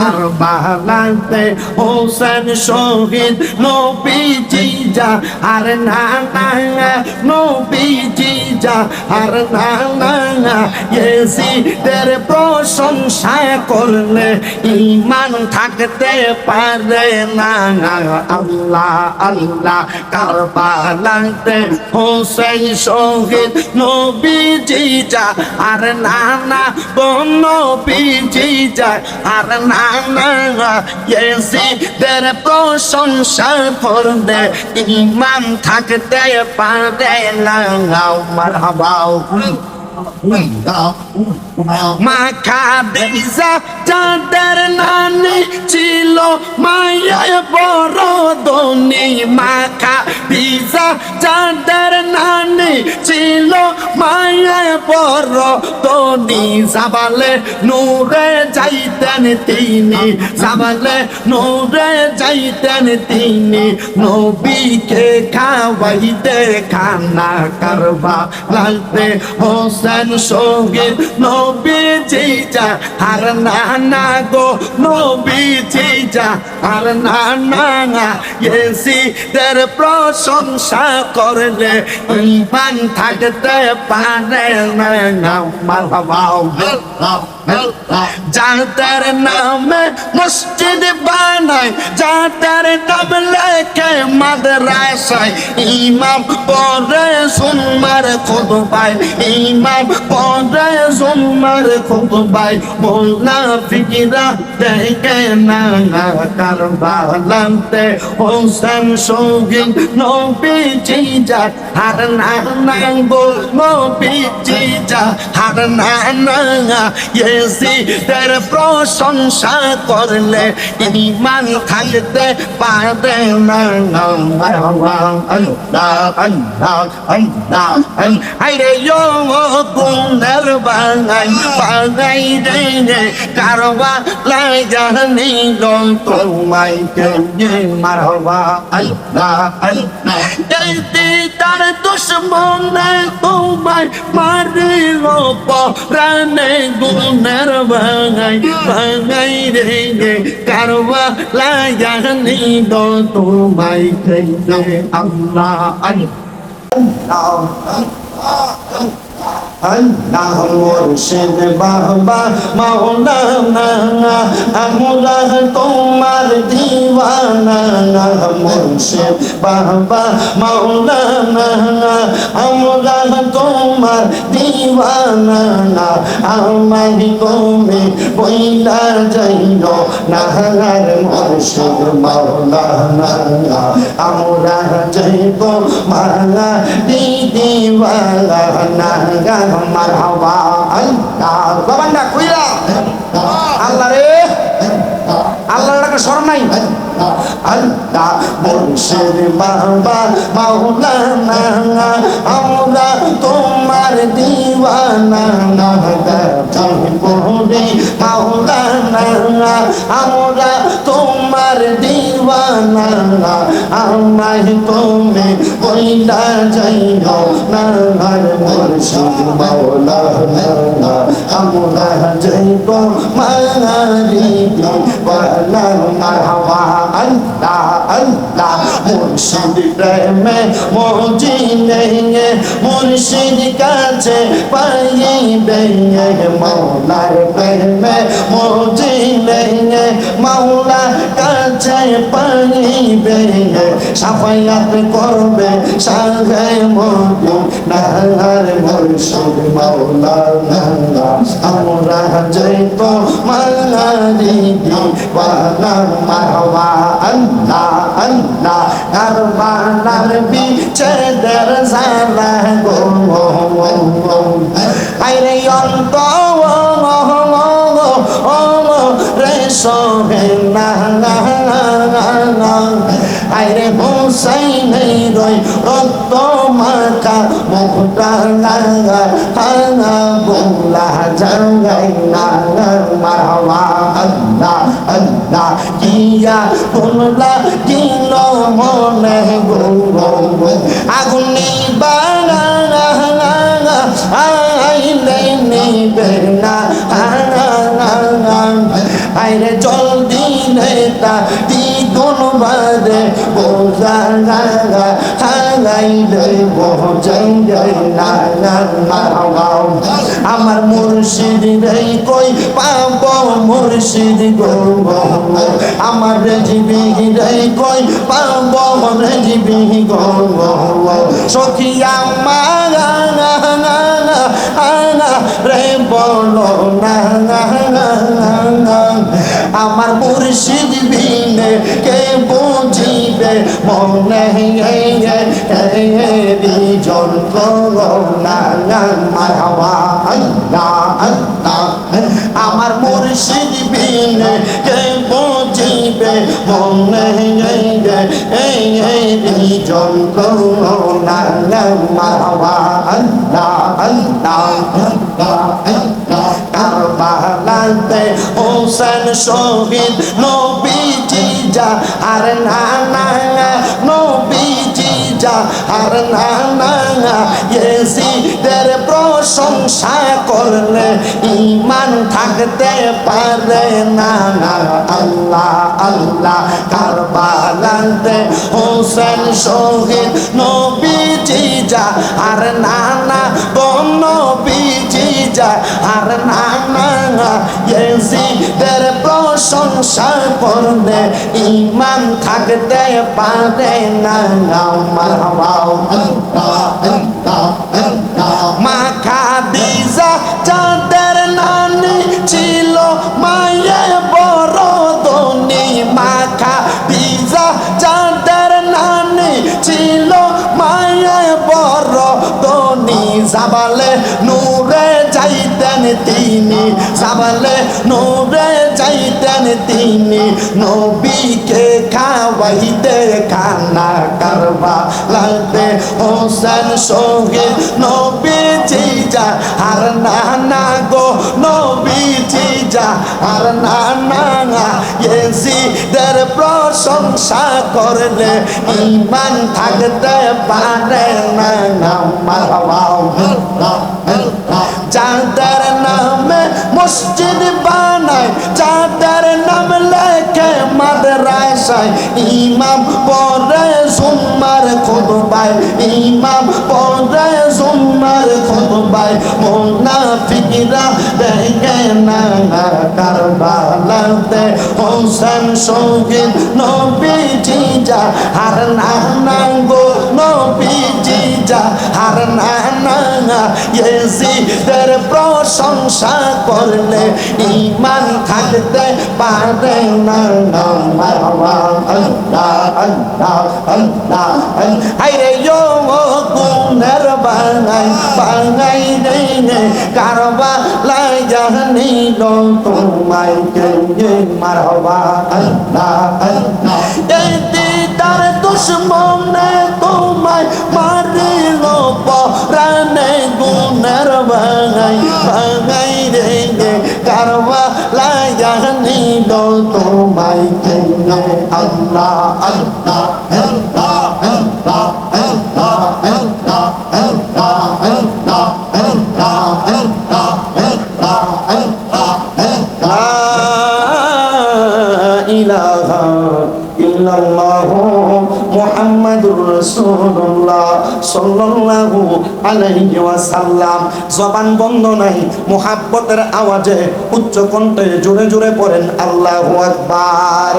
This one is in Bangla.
কারবালাতে হোসেন শহীদ নবীজি যা, আর না না নবীজি যা, আর না না ইয়েজিদের প্রশংসা করলে ইমান থাকতে পারে না আল্লাহ আল্লাহ, কারবালাতে হোসেন শহীদ নবীজি যা, আর না না নবীজি যা, আর না ইয়েজিদের প্রশংসা করলে ইমান থাকতে পারে না। মারহাবা মাখা বেজা চাঁদের নানি ছিল মায়ের বড় দনি মাখা পিজা চাঁদের নানি ছিল মায়ের বড় দনি জাবালে নূরে যাইতেন তিনি জাবালে নূরে যাইতেন তিনি নবীকে খাওয়াইতে খানা কারবা লাগতে হোসেন সংগীত নবীজি যা, আর না না গো নবীজি যা, আর না না এসি দের প্রশংসা করলে ইমান থাকতে পারে না যাদের নামে মসজিদ বানায় যাদের নাম লেখে মাদ্রাসায়, ইমাম পরে সুনমার খুতবায়, ইমাম পরে সুনমার খুতবায় মোল্লা ফিকিরা দেখে না কারবালাতে হোসেন সঙ্গী নবী জিজা হার না না গো নবী জিজা হার না না ইয়েজিদের প্রশংসা করলে ইমান থাকতে পারে না আরে ইয়ো গুণের বাঙাই বাঙাই রে রে কারবা লাগানি গল তোমায় কে মারবা আল্লাহ আল্লাহ দিদার দুশ্মনে তোমায় মারিল পরানে গুণের বাঙাই বাঙাই রে রে কারবা লাগানি গল তোমায় কে আল্লাহ আল্লাহ আল্লাহ মুর্শিদ বাবা মাওলানা আমরা তোমার দিওয়ানা মুর্শিদ বাবা মাওলানা আমরা তোমার দিওয়ানা আমায় তুমি বইলা আমরা যাইব মালা দিদিওয়ালা মারহাবা আল্লাহ বাবান্ডা কইরা আল্লাহ রে আল্লাহর একটা স্মরণ নাই আল্লাহ মুর্শিদ বাবা মাওলানা আমরা তোমার দিওয়ানা না মাওলানা আমরা দিওয়ানা আমায় তুমি বইলা যাইও না আর মুর্শিদ মাওলানা আমরা যাইব মারি দিওয়ানা মারহাবা আল্লাহ আল্লাহ মৌলা পাইবে সাফায়াত করবে সাহে মধু নাহার মুর্শিদ মৌলা আমরা যাইব মালারি দিওয়ানা মারহাবা আল্লাহ আল্লাহ কারবালার বিছে দের জালা গো আইরে অন্ত রে সোহে না আইরে হুসাইন রই রক্ত মাখা মুখটা লাগা হানা বোলা জঙ্গাই নাগর মারহাবা আল্লাহ আল্লাহ, কিয়া বুলা আমার মুর্শিদ রে কই পাব মুর্শিদ গো আমার জীবী রে কই পাব জীবী গো সখিয়া মাগা রে বলো না। আমার মুর্শিদ আমার মুর্শিদ বিন কে বুঝিবে মনে বিজন করোনা মারবা আল্লাহ আল্লাহ আল্লাহ আল্লাহ। কারবালাতে হোসেন শহীদ নবীজি যা, আর না না নবীজি যা, আর না না ইয়েজিদের প্রশংসা করলে ইমান থাকতে পারে না না, আল্লাহ আল্লাহ কারবালাতে হোসেন শহীদ নবীজি যা, আর না না নবীজি যা আর না না ইয়েজিদের প্রশংসা করলে ইমান থাকতে পারে না। আমার বাবা তিনি নবীকে খাওয়াইতে খানা কারবা লাগতে হোসেন শহীদ নবীজি যা, আর না না গো নবীজি যা, আর না না ইয়েজিদের প্রশংসা করলে ইমান থাকতে পারে না। মারহাবা যাদের নামে মসজিদ বানায় মাদ্রাসায় ইমাম পরে জুম্মার খুতবায়, ইমাম পরে জুম্মার খুতবায়, মুনাফিকরা দেখে না না কারবালাতে হোসেন শহীদ নবীজি যা হার না না গো নবীজি যাহার নানা ইয়েজিদের প্রশংসা করলে ইমান থাকতে পারে না হাইরে গুণের বাঙাই বাঙাই নেই কারবা লাগানি তোমায় কে মারবা আল্লাহ এই দিদার দুশ্মনে তো তোমায় মারিল পরানে গুনের বাঙাই বাঙাই রে রে কারবা লাই জানি লো তোমায় কে আল্লাহ আল্লাহ আল্লাহ আল্লাহ আল্লাহ আল্লাহ আল্লাহ আল্লাহ আল্লাহ আল্লাহ আল্লাহ আল্লাহ ইলাহা ইল্লাল্লাহু মুহাম্মাদুর রাসূলুল্লাহ সাল্লাল্লাহু আলাইহি ওয়াসাল্লাম। জবান বন্ধ নাই, মুহাব্বতের আওয়াজে উচ্চ কণ্ঠে জোরে জোরে পড়েন আল্লাহু আকবার।